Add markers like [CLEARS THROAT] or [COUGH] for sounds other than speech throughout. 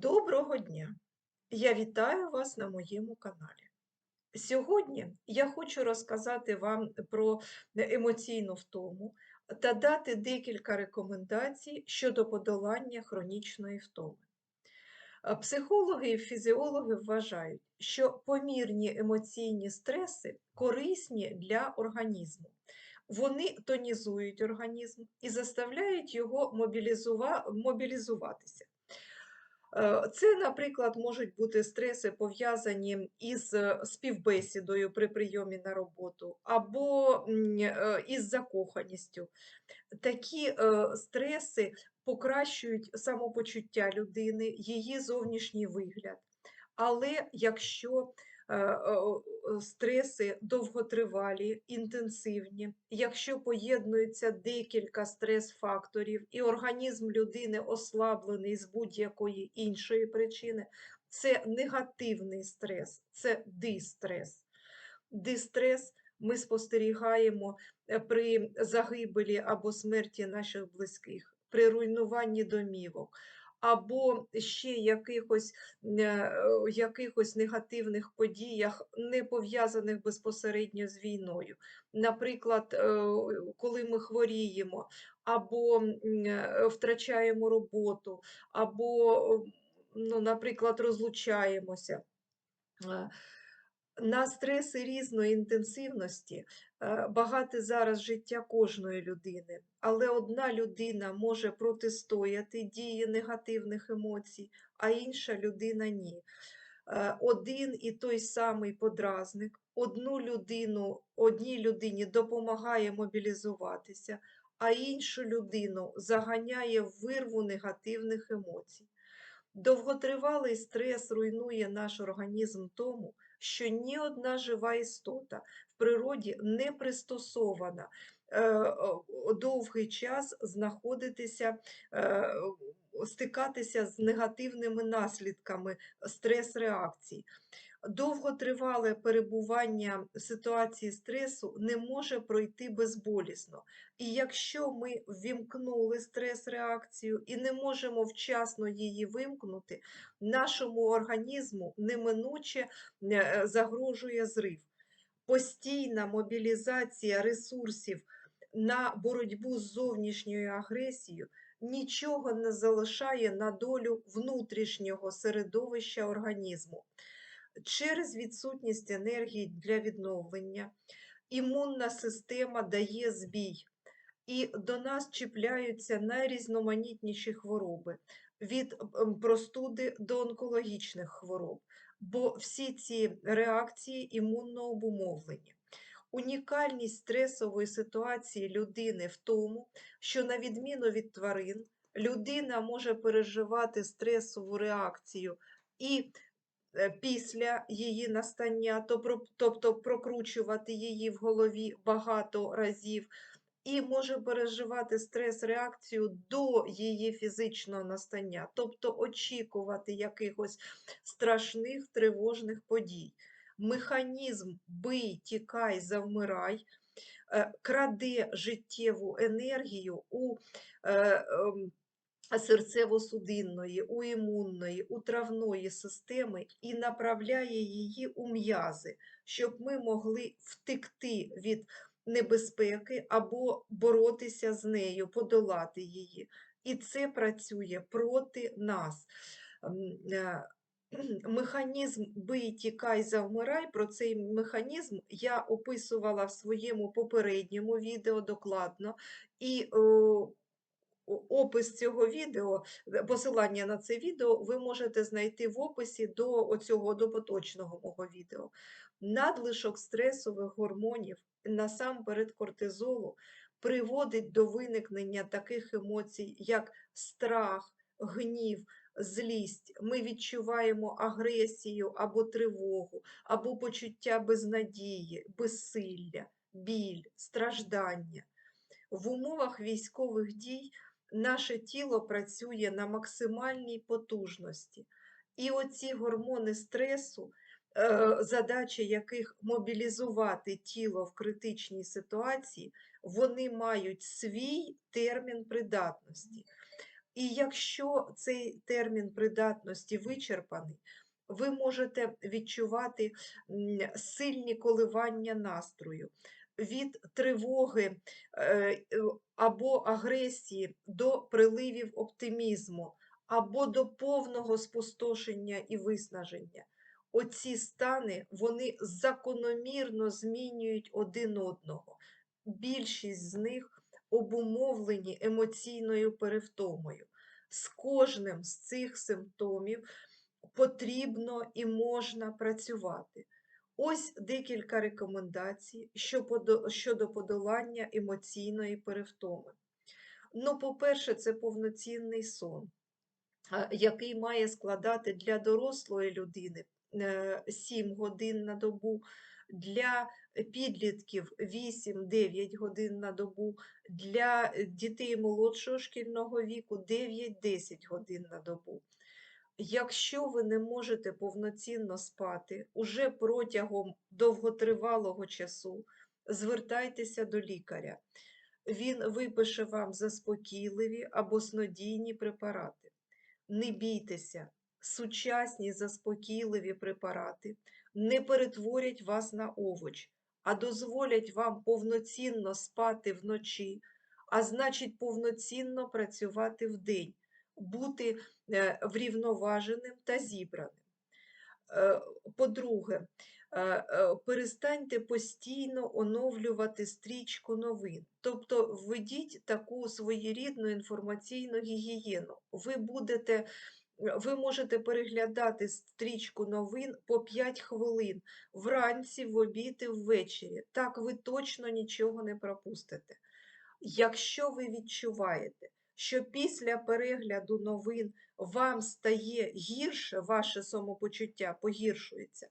Доброго дня! Я вітаю вас на моєму каналі. Сьогодні я хочу розказати вам про емоційну втому та дати декілька рекомендацій щодо подолання хронічної втоми. Е, Психологи і фізіологи вважають, що помірні емоційні стреси корисні для організму. Вони тонізують організм і заставляють його мобілізува... мобілізуватися. Е, Це, наприклад, можуть бути стреси, пов'язані із е, співбесідою при прийомі на роботу, або е, із закоханістю. Такі стреси покращують самопочуття людини, її зовнішній вигляд. Але якщо стреси довготривалі, інтенсивні, якщо поєднуються декілька стрес-факторів, і організм людини ослаблений з будь-якої іншої причини, це негативний стрес, це дистрес. Дистрес ми спостерігаємо е, при загибелі або смерті наших близьких, при руйнуванні домівок, або ще якихось, е, якихось негативних подіях, не пов'язаних безпосередньо з війною. Наприклад, е, коли ми хворіємо, або е, втрачаємо роботу, або, ну, наприклад, розлучаємося. На стреси різної інтенсивності е, багате зараз життя кожної людини, але одна людина може протистояти дії негативних емоцій, а інша людина ні. Е, Один і той самий подразник одну людину, одній людині допомагає мобілізуватися, а іншу людину заганяє в вирву негативних емоцій. Довготривалий стрес руйнує наш організм тому, що ні одна жива істота в природі не пристосована довгий час знаходитися, е, стикатися з негативними наслідками стрес-реакцій. Довготривале перебування в ситуації стресу не може пройти безболісно. І якщо ми ввімкнули стрес-реакцію і не можемо вчасно її вимкнути, нашому організму неминуче е, загрожує зрив. Постійна мобілізація ресурсів на боротьбу з зовнішньою агресією нічого не залишає на долю внутрішнього середовища організму. Через відсутність енергії для відновлення імунна система дає збій, і до нас чіпляються найрізноманітніші хвороби від простуди до онкологічних хвороб, бо всі ці реакції імунно обумовлені. Унікальність стресової ситуації людини в тому, що, на відміну від тварин, людина може переживати стресову реакцію і е, після її настання, тобто прокручувати її в голові багато разів, і може переживати стрес-реакцію до її фізичного настання, тобто очікувати якихось страшних тривожних подій. Механізм бий, тікай, завмирай е, краде життєву енергію у е, ем, серцево-судинної, у імунної, у травної системи і направляє її у м'язи, щоб ми могли втекти від небезпеки або боротися з нею, подолати її. І це працює проти нас. Е, [CLEARS THROAT] Механізм бий, тікай, завмирай. Про цей механізм я описувала в своєму попередньому відео докладно. І о, о- опис цього відео, е, посилання на це відео ви можете знайти в описі до оцього до поточного мого відео. Надлишок стресових гормонів, насамперед кортизолу, приводить до виникнення таких емоцій, як страх, гнів, злість. Ми відчуваємо агресію або тривогу, або почуття безнадії, безсилля, біль, страждання. В умовах військових дій наше тіло працює на максимальній потужності. І оці гормони стресу, е, задача яких мобілізувати тіло в критичній ситуації, вони мають свій термін придатності. І якщо цей термін придатності вичерпаний, ви можете відчувати сильні коливання настрою від тривоги е, або агресії до приливів оптимізму, або до повного спустошення і виснаження. Оці стани вони закономірно змінюють один одного. Більшість з них обумовлені емоційною перевтомою. З кожним з цих симптомів потрібно і можна працювати. Ось декілька рекомендацій щодо подолання емоційної перевтоми. Ну, по-перше, це повноцінний сон, який має складати для дорослої людини е, 7 годин на добу, для підлітків 8-9 годин на добу, для дітей молодшого шкільного віку 9-10 годин на добу. Якщо ви не можете повноцінно спати уже протягом довготривалого часу, звертайтеся до лікаря. Він випише вам заспокійливі або снодійні препарати. Не бійтеся, сучасні заспокійливі препарати не перетворять вас на овоч, а дозволять вам повноцінно спати вночі, а значить повноцінно працювати вдень, бути е, врівноваженим та зібраним. Е, По-друге, е, перестаньте постійно оновлювати стрічку новин. Тобто введіть таку своєрідну інформаційну гігієну. Ви будете. Ви можете переглядати стрічку новин по 5 хвилин вранці, в обід і ввечері. Так ви точно нічого не пропустите. Якщо ви відчуваєте, що після перегляду новин вам стає гірше, ваше самопочуття погіршується,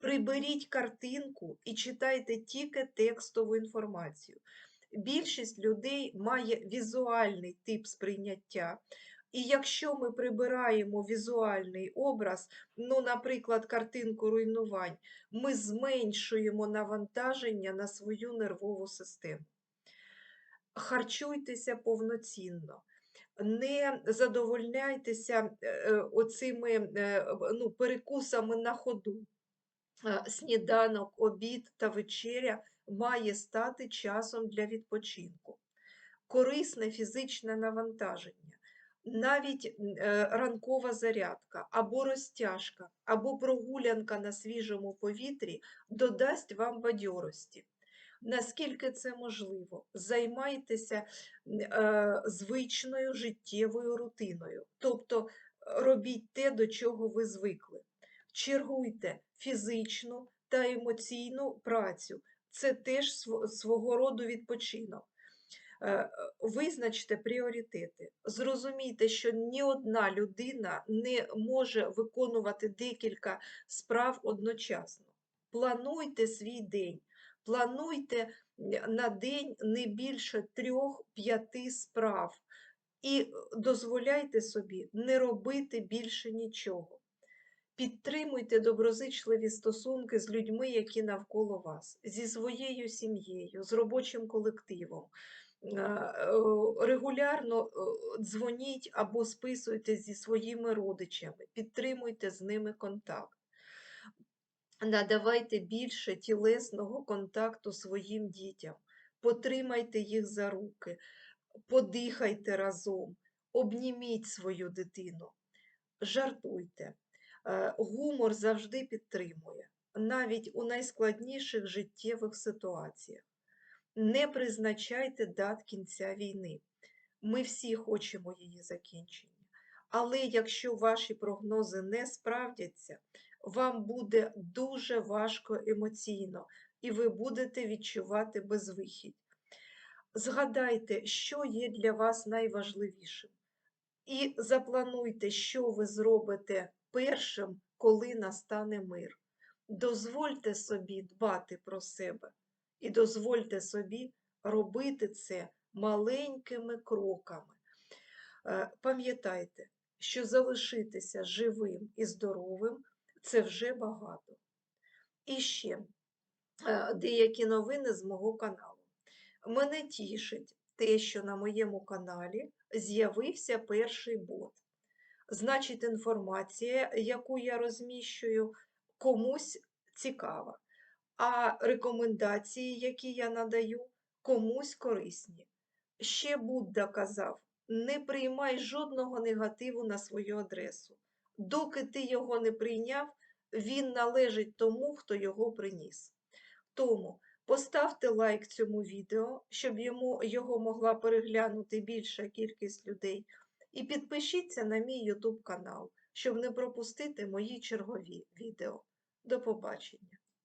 приберіть картинку і читайте тільки текстову інформацію. Більшість людей має візуальний тип сприйняття. І якщо ми прибираємо візуальний образ, ну, наприклад, картинку руйнувань, ми зменшуємо навантаження на свою нервову систему. Харчуйтеся повноцінно не задовольняйтеся е, е, оцими е, ну, перекусами на ходу. Сніданок, обід та вечеря має стати часом для відпочинку. Корисне фізичне навантаження, навіть е, ранкова зарядка, або розтяжка, або прогулянка на свіжому повітрі додасть вам бадьорості. Наскільки це можливо, займайтеся е, звичною життєвою рутиною, тобто е, робіть те, до чого ви звикли. Чергуйте фізичну та емоційну працю. Це теж свого роду відпочинок. Е, Визначте пріоритети. Зрозумійте, що ні одна людина не може виконувати декілька справ одночасно. Плануйте свій день. Плануйте на день не більше трьох-п'яти справ і е, дозволяйте собі не робити більше нічого. Підтримуйте доброзичливі стосунки з людьми, які навколо вас, зі своєю сім'єю, з робочим колективом. Регулярно дзвоніть або списуйтесь зі своїми родичами, підтримуйте з ними контакт. Надавайте більше тілесного контакту своїм дітям, потримайте їх за руки, подихайте разом, обніміть свою дитину, жартуйте. Гумор завжди підтримує, навіть у найскладніших життєвих ситуаціях. Не призначайте дат кінця війни. Ми всі хочемо її закінчення. Але якщо ваші прогнози не справдяться, вам буде дуже важко емоційно, і ви будете відчувати безвихідь. Згадайте, що є для вас найважливішим, і заплануйте, що ви зробите першим, коли настане мир. Дозвольте собі дбати про себе і дозвольте собі робити це маленькими кроками. Е, Пам'ятайте, що залишитися живим і здоровим це вже багато. І ще е, деякі новини з мого каналу. Мене тішить те, що на моєму каналі з'явився перший бот. Значить, інформація, яку я розміщую, комусь цікава, а рекомендації, які я надаю, комусь корисні. Ще Будда казав: не приймай жодного негативу на свою адресу. Доки ти його не прийняв, він належить тому, хто його приніс. Тому поставте лайк цьому відео, щоб йому, його могла переглянути більша кількість людей. І підпишіться на мій YouTube канал, щоб не пропустити мої чергові відео. До побачення!